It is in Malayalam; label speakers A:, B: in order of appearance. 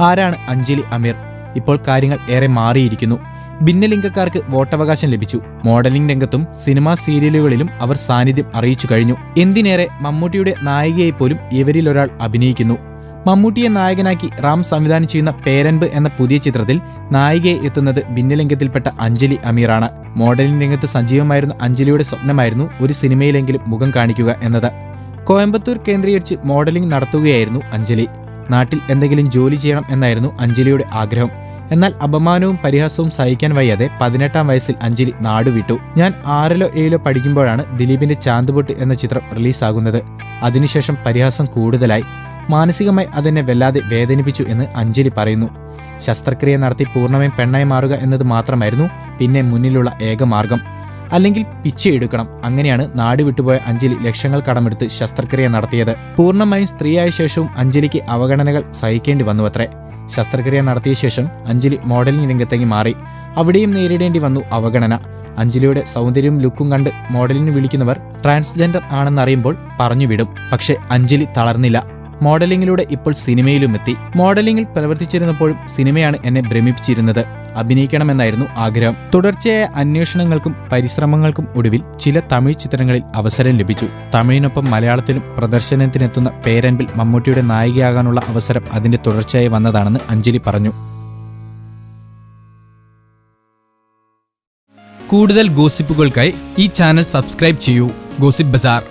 A: ആരാണ് അഞ്ജലി അമീർ? ഇപ്പോൾ കാര്യങ്ങൾ ഏറെ മാറിയിരിക്കുന്നു. ഭിന്നലിംഗക്കാർക്ക് വോട്ടവകാശം ലഭിച്ചു. മോഡലിംഗ് രംഗത്തും സിനിമാ സീരിയലുകളിലും അവർ സാന്നിധ്യം അറിയിച്ചു കഴിഞ്ഞു. എന്തിനേറെ മമ്മൂട്ടിയുടെ നായികയെ പോലും ഇവരിൽ ഒരാൾ അഭിനയിക്കുന്നു. മമ്മൂട്ടിയെ നായകനാക്കി റാം സംവിധാനം ചെയ്യുന്ന പേരൻപ് എന്ന പുതിയ ചിത്രത്തിൽ നായികയെ എത്തുന്നത് ഭിന്നലിംഗത്തിൽപ്പെട്ട അഞ്ജലി അമീറാണ്. മോഡലിംഗ് രംഗത്ത് സജീവമായിരുന്ന അഞ്ജലിയുടെ സ്വപ്നമായിരുന്നു ഒരു സിനിമയിലെങ്കിലും മുഖം കാണിക്കുക എന്നത്. കോയമ്പത്തൂർ കേന്ദ്രീകരിച്ച് മോഡലിംഗ് നടത്തുകയായിരുന്നു അഞ്ജലി. നാട്ടിൽ എന്തെങ്കിലും ജോലി ചെയ്യണം എന്നായിരുന്നു അഞ്ജലിയുടെ ആഗ്രഹം. എന്നാൽ അപമാനവും പരിഹാസവും സഹിക്കാൻ വയ്യാതെ പതിനെട്ടാം വയസ്സിൽ അഞ്ജലി നാടുവിട്ടു ഞാൻ ആറിലോ ഏഴിലോ പഠിക്കുമ്പോഴാണ് ദിലീപിന്റെ ചാന്തുപൊട്ട് എന്ന ചിത്രം റിലീസാകുന്നത്. അതിനുശേഷം പരിഹാസം കൂടുതലായി. മാനസികമായി അതെന്നെ വല്ലാതെ വേദനിപ്പിച്ചു എന്ന് അഞ്ജലി പറയുന്നു. ശസ്ത്രക്രിയ നടത്തി പൂർണമായും പെണ്ണായി മാറുക എന്നത് മാത്രമായിരുന്നു പിന്നെ മുന്നിലുള്ള ഏക മാർഗം. അല്ലെങ്കിൽ പിച്ചയെടുക്കണം. അങ്ങനെയാണ് നാട് വിട്ടുപോയ അഞ്ജലി ലക്ഷങ്ങൾ കടമെടുത്ത് ശസ്ത്രക്രിയ നടത്തിയത്. പൂർണമായും സ്ത്രീയായ ശേഷവും അഞ്ജലിക്ക് അവഗണനകൾ സഹിക്കേണ്ടി വന്നു അത്രേ ശസ്ത്രക്രിയ നടത്തിയ ശേഷം അഞ്ജലി മോഡലിംഗ് രംഗത്തേക്ക് മാറി. അവിടെയും നേരിടേണ്ടി വന്നു അവഗണന. അഞ്ജലിയുടെ സൗന്ദര്യവും ലുക്കും കണ്ട് മോഡലിന് വിളിക്കുന്നവർ ട്രാൻസ്ജെൻഡർ ആണെന്നറിയുമ്പോൾ പറഞ്ഞുവിടും പക്ഷേ അഞ്ജലി തളർന്നില്ല. മോഡലിംഗിലൂടെ ഇപ്പോൾ സിനിമയിലും എത്തി മോഡലിംഗിൽ പ്രവർത്തിച്ചിരുന്നപ്പോഴും സിനിമയാണ് എന്നെ ഭ്രമിപ്പിച്ചിരുന്നത്. അഭിനയിക്കണമെന്നായിരുന്നു ആഗ്രഹം. തുടർച്ചയായ അന്വേഷണങ്ങൾക്കും പരിശ്രമങ്ങൾക്കും ഒടുവിൽ ചില തമിഴ് ചിത്രങ്ങളിൽ അവസരം ലഭിച്ചു. തമിഴിനൊപ്പം മലയാളത്തിലും പ്രദർശനത്തിനെത്തുന്ന പേരൻപിൽ മമ്മൂട്ടിയുടെ നായികയാകാനുള്ള അവസരം അതിന്റെ തുടർച്ചയായി വന്നതാണെന്ന് അഞ്ജലി പറഞ്ഞു. കൂടുതൽ ഗോസിപ്പുകൾക്കായി ഈ ചാനൽ സബ്സ്ക്രൈബ് ചെയ്യൂ. Gossip bazaar.